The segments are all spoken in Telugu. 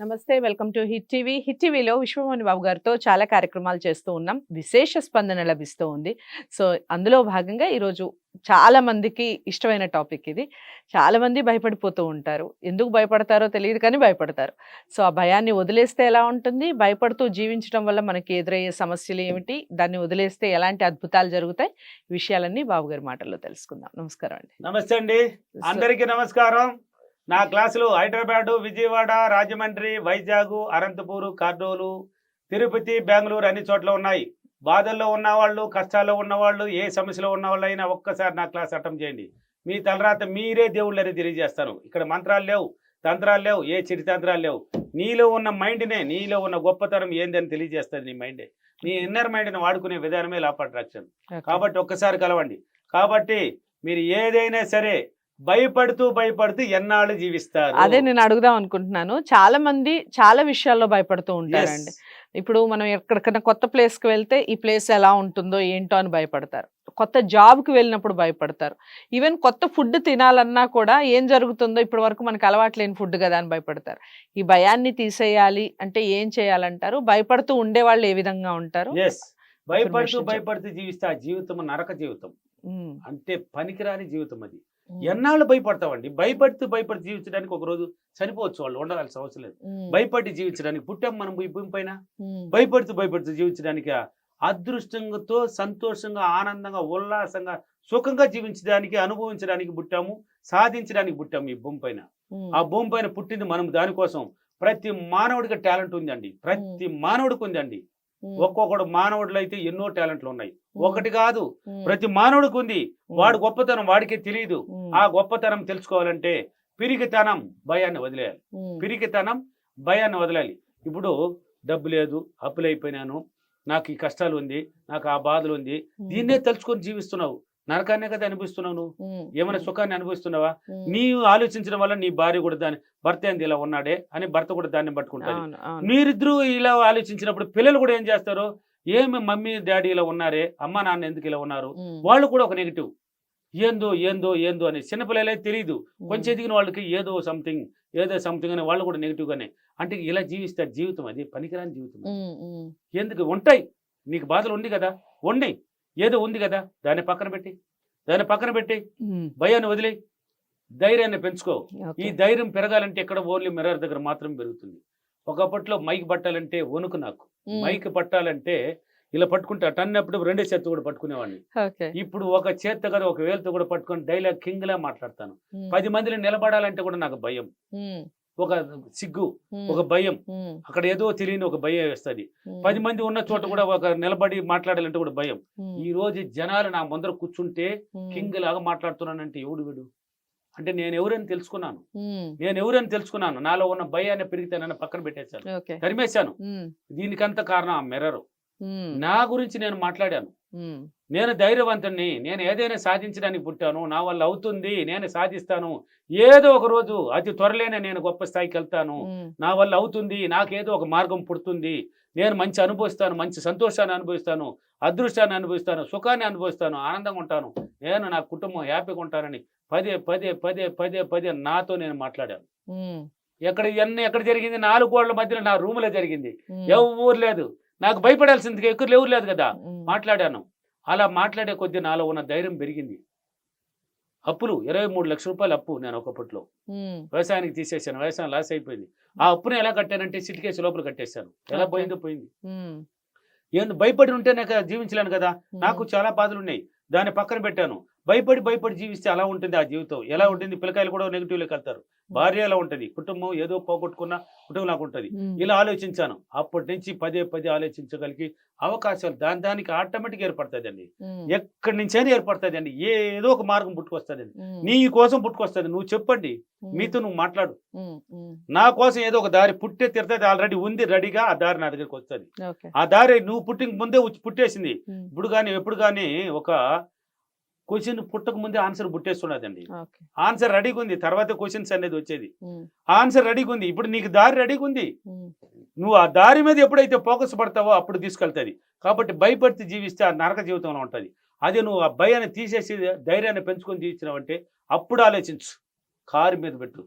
నమస్తే welcome to hit TV. Hit టీవీలో విశ్వమోహన్ బాబు గారితో చాలా కార్యక్రమాలు చేస్తూ ఉన్నాం. విశేష స్పందన లభిస్తూ ఉంది. సో అందులో భాగంగా ఈరోజు చాలా మందికి ఇష్టమైన టాపిక్ ఇది. చాలా మంది భయపడిపోతూ ఉంటారు. ఎందుకు భయపడతారో తెలియదు కానీ భయపడతారు. సో ఆ భయాన్ని వదిలేస్తే ఎలా ఉంటుంది? భయపడుతూ జీవించడం వల్ల మనకి ఎదురయ్యే సమస్యలు ఏమిటి? దాన్ని వదిలేస్తే ఎలాంటి అద్భుతాలు జరుగుతాయి? విషయాలన్నీ బాబు గారి మాటల్లో తెలుసుకుందాం. నమస్కారం అండి. నమస్తే అండి. అందరికీ నమస్కారం. నా క్లాసులు హైదరాబాదు విజయవాడ రాజమండ్రి వైజాగ్ అనంతపూరు కర్నూలు తిరుపతి బెంగళూరు అన్ని చోట్ల ఉన్నాయి. బాధల్లో ఉన్నవాళ్ళు కష్టాల్లో ఉన్నవాళ్ళు ఏ సమస్యలో ఉన్నవాళ్ళు అయినా ఒక్కసారి నా క్లాస్ అటెంప్ట్ చేయండి. మీ తలరాత మీరే దేవుళ్ళని తెలియజేస్తాను. ఇక్కడ మంత్రాలు లేవు తంత్రాలు లేవు ఏ చిటి తంత్రాలు లేవు. నీలో ఉన్న మైండ్నే నీలో ఉన్న గొప్పతనం ఏందని తెలియజేస్తుంది నీ మైండే. నీ ఇన్నర్ మైండ్ని వాడుకునే విధానమే లా అట్రాక్షన్. కాబట్టి ఒక్కసారి కలవండి. కాబట్టి మీరు ఏదైనా సరే భయపడుతూ భయపడుతూ ఎన్నాళ్ళు జీవిస్తారు? అదే నేను అడుగుదాం అనుకుంటున్నాను. చాలా మంది చాలా విషయాల్లో భయపడుతూ ఉంటారండి. ఇప్పుడు మనం ఎక్కడికైనా కొత్త ప్లేస్కి వెళ్తే ఈ ప్లేస్ ఎలా ఉంటుందో ఏంటో అని భయపడతారు. కొత్త జాబ్కి వెళ్ళినప్పుడు భయపడతారు. ఈవెన్ కొత్త ఫుడ్ తినాలన్నా కూడా ఏం జరుగుతుందో ఇప్పటి వరకు మనకు అలవాటు లేని ఫుడ్ కదా అని భయపడతారు. ఈ భయాన్ని తీసేయాలి అంటే ఏం చేయాలంటారు? భయపడుతూ ఉండేవాళ్ళు ఏ విధంగా ఉంటారు? భయపడుతూ భయపడుతూ జీవిస్తే ఆ జీవితం నరక జీవితం. అంటే పనికిరాని జీవితం అది. ఎన్నాళ్ళు భయపడతామండి భయపడుతూ భయపడి జీవించడానికి ఒక రోజు చనిపోవచ్చు వాళ్ళు ఉండాల్సిన అవసరం లేదు. భయపడి జీవించడానికి పుట్టాం మనం ఈ భూమి పైన. భయపడుతూ భయపడుతూ జీవించడానికి అదృష్టంతో సంతోషంగా ఆనందంగా ఉల్లాసంగా సుఖంగా జీవించడానికి అనుభవించడానికి పుట్టాము సాధించడానికి పుట్టాము ఈ భూమి పైన. ఆ భూమి పైన పుట్టింది మనం దానికోసం. ప్రతి మానవుడికి టాలెంట్ ఉందండి. ప్రతి మానవుడికి ఉందండి. ఒక్కొక్కడు మానవుడిలో అయితే ఎన్నో టాలెంట్లు ఉన్నాయి. ఒకటి కాదు ప్రతి మానవుడికి ఉంది. వాడు గొప్పతనం వాడికే తెలియదు ఆ గొప్పతనం తెలుసుకోవాలంటే పిరికితనం భయాన్ని వదిలేయాలి. పిరికితనం భయాన్ని వదిలేయాలి ఇప్పుడు డబ్బు లేదు అప్పులు అయిపోయినాను నాకు ఈ కష్టాలు ఉంది నాకు ఆ బాధలు ఉంది. దీన్నే తలుచుకొని జీవిస్తున్నావు. నరకాన్నే కదా అనిపిస్తున్నావు నువ్వు? ఏమైనా సుఖాన్ని అనుభవిస్తున్నావా? నీవు ఆలోచించడం వల్ల నీ భార్య కూడా దాని భర్త ఏంది ఇలా ఉన్నాడే? అని భర్త కూడా దాన్ని అవును మీరిద్దరూ ఇలా ఆలోచించినప్పుడు పిల్లలు కూడా ఏం చేస్తారు? ఏమి మమ్మీ డాడీ ఇలా ఉన్నారే అమ్మ నాన్న ఎందుకు ఇలా ఉన్నారు? వాళ్ళు కూడా ఒక నెగిటివ్. ఏందో ఏందో ఏందో అని చిన్నపిల్లలే తెలియదు కొంచెం ఎదిగిన వాళ్ళకి ఏదో సంథింగ్ ఏదో సంథింగ్ అని వాళ్ళు కూడా నెగిటివ్ గానే. అంటే ఇలా జీవిస్తారు జీవితం అది పనికిరాని జీవితం ఎందుకు? ఉంటాయి. నీకు బాధలు ఉంది కదా? ఉండి ఏదో ఉంది కదా? దాన్ని పక్కన పెట్టి. దాన్ని పక్కన పెట్టి భయాన్ని వదిలి ధైర్యాన్ని పెంచుకో. ఈ ధైర్యం పెరగాలంటే ఎక్కడ ఓన్లీ మిర్రర్ దగ్గర మాత్రం పెరుగుతుంది. ఒకప్పట్లో మైక్ పట్టాలంటే వణుకు నాకు. మైక్ పట్టాలంటే ఇలా పట్టుకుంటా టన్నప్పుడు రెండే చేత్తో కూడా పట్టుకునేవాడిని. ఇప్పుడు ఒక చేత్తో కదా ఒక వేలుతో కూడా పట్టుకొని డైలాగ్ కింగ్ లా మాట్లాడతాను. పది మందిని నిలబడాలంటే కూడా నాకు భయం. ఒక సిగ్గు ఒక భయం. అక్కడ ఏదో తెలియని ఒక భయం వేస్తుంది. పది మంది ఉన్న చోట కూడా ఒక నిలబడి మాట్లాడాలంటే కూడా భయం. ఈ రోజు జనాలు నా ముందర కూర్చుంటే కింగ్ లాగా మాట్లాడుతున్నానంటే ఎవడు వీడు? అంటే నేను ఎవరని తెలుసుకున్నాను. నేను ఎవరని తెలుసుకున్నాను? నాలో ఉన్న భయాన్ని పెరిగితేనని పక్కన పెట్టేశాను తరిమేశాను. దీనికంత కారణం ఆ మిర్రర్ నా గురించి నేను మాట్లాడాను. నేను ధైర్యవంతుణ్ణి. నేను ఏదైనా సాధించడానికి పుట్టాను. నా వల్ల అవుతుంది. నేను సాధిస్తాను. ఏదో ఒక రోజు అతి త్వరలోనే నేను గొప్ప స్థాయికి వెళ్తాను. నా వల్ల అవుతుంది. నాకేదో ఒక మార్గం పుడుతుంది. నేను మంచి అనుభవిస్తాను. మంచి సంతోషాన్ని అనుభవిస్తాను. అదృష్టాన్ని అనుభవిస్తాను. సుఖాన్ని అనుభవిస్తాను. ఆనందంగా ఉంటాను. నేను నా కుటుంబం హ్యాపీగా ఉంటానని పదే పదే పదే పదే పదే నాతో నేను మాట్లాడాను. ఎక్కడ ఇవన్నీ ఎక్కడ జరిగింది? నాలుగు గోడల మధ్యలో నా రూములో జరిగింది. ఉమ్, ఎవరు లేదు. నాకు భయపడాల్సింది ఎక్కువ ఎవరు లేదు కదా. మాట్లాడాను. అలా మాట్లాడే కొద్దీ నాలో ఉన్న ధైర్యం పెరిగింది. అప్పులు ఇరవై మూడు లక్షల రూపాయలు అప్పు నేను ఒకప్పట్లో. వ్యవసాయానికి తీసేసాను వ్యవసాయం లాస్ అయిపోయింది. ఆ అప్పుని ఎలా కట్టానంటే సిటికేసి లోపల కట్టేశాను. ఎలా. పోయిందో పోయింది. ఏంటి భయపడి ఉంటే నాకు జీవించలేను కదా. నాకు చాలా బాధలు ఉన్నాయి దాన్ని పక్కన పెట్టాను. భయపడి భయపడి జీవిస్తే అలా ఉంటుంది ఆ జీవితం. ఎలా ఉంటుంది? పిల్లకాయలు కూడా నెగిటివ్లోకి వెళ్తారు. భార్య ఎలా ఉంటుంది? కుటుంబం ఏదో పోగొట్టుకున్న కుటుంబం నాకు ఉంటుంది. ఇలా ఆలోచించాను. అప్పటి నుంచి పదే పదే ఆలోచించగలిగి అవకాశాలు దాని దానికి ఆటోమేటిక్ ఏర్పడుతుందండి ఉమ్, ఎక్కడి నుంచైనా ఏర్పడుతుందండి ఏదో ఒక మార్గం పుట్టుకొస్తుందండి ఉమ్, నీ కోసం పుట్టుకొస్తుంది నువ్వు చెప్పండి. మీతో నువ్వు మాట్లాడు. నా కోసం ఏదో ఒక దారి పుట్టే తిరుతుంది ఆల్రెడీ ఉంది రెడీగా ఆ దారి నా దగ్గరికి వస్తుంది. ఆ దారి నువ్వు పుట్టిన ముందే పుట్టేసింది. ఇప్పుడు కానీ ఎప్పుడు కానీ ఒక క్వశ్చన్ పుట్టక ముందే ఆన్సర్ పుట్టేస్తున్నదండి. ఆన్సర్ రెడీగా ఉంది తర్వాత క్వశ్చన్స్ అనేది వచ్చేది. ఆన్సర్ రెడీగా ఉంది ఇప్పుడు నీకు దారి రెడీగా ఉంది. నువ్వు ఆ దారి మీద ఎప్పుడైతే ఫోకస్ పడతావో అప్పుడు తీసుకెళ్తుంది. కాబట్టి భయపడితే జీవిస్తే ఆ నరక జీవితంలో ఉంటుంది. అదే నువ్వు ఆ భయాన్ని తీసేసి ధైర్యాన్ని పెంచుకొని జీవించినావంటే అప్పుడు ఆలోచించు. కారు మీద పెట్టు.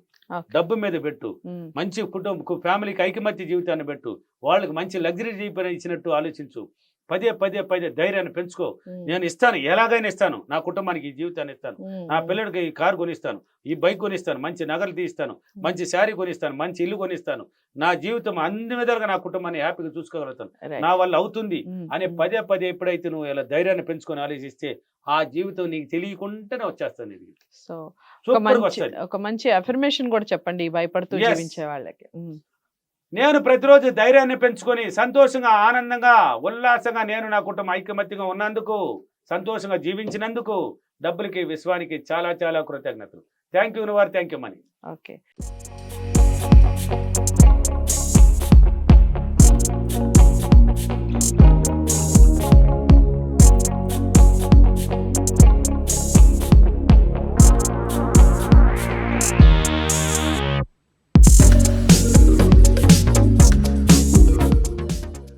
డబ్బు మీద పెట్టు మంచి కుటుంబ ఫ్యామిలీకి ఐకమత్య జీవితాన్ని పెట్టు వాళ్ళకి మంచి లగ్జరీ జీవితం ఇచ్చినట్టు ఆలోచించు. పదే పదే పదే ధైర్యాన్ని పెంచుకో. నేను ఇస్తాను. ఎలాగైనా ఇస్తాను. నా కుటుంబానికి ఈ జీవితాన్ని ఇస్తాను. నా పిల్లడికి ఈ కారు కొనిస్తాను. ఈ బైక్ కొనిస్తాను. మంచి నగలు తీస్తాను. మంచి శారీ కొనిస్తాను. మంచి ఇల్లు కొనిస్తాను. నా జీవితం అన్ని విధాలుగా నా కుటుంబాన్ని హ్యాపీగా చూసుకోగలుగుతాను. నా వల్ల అవుతుంది అనే పదే పదే ఎప్పుడైతే నువ్వు ఇలా ధైర్యాన్ని పెంచుకొని ఆలోచిస్తే ఆ జీవితం నీకు తెలియకుండానే వచ్చేస్తుంది ఇది. సో ఒక మంచి అఫర్మేషన్ కూడా చెప్పండి భయపడుతూ. జీవించే వాళ్ళకి. నేను ప్రతిరోజు ధైర్యాన్ని పెంచుకొని సంతోషంగా ఆనందంగా ఉల్లాసంగా నేను నా కుటుంబం ఐకమత్యంగా ఉన్నందుకు సంతోషంగా జీవించినందుకు డబ్బులకి విశ్వానికి చాలా చాలా కృతజ్ఞతలు. థ్యాంక్ యూ వారు థ్యాంక్ యూ మనీ ఓకే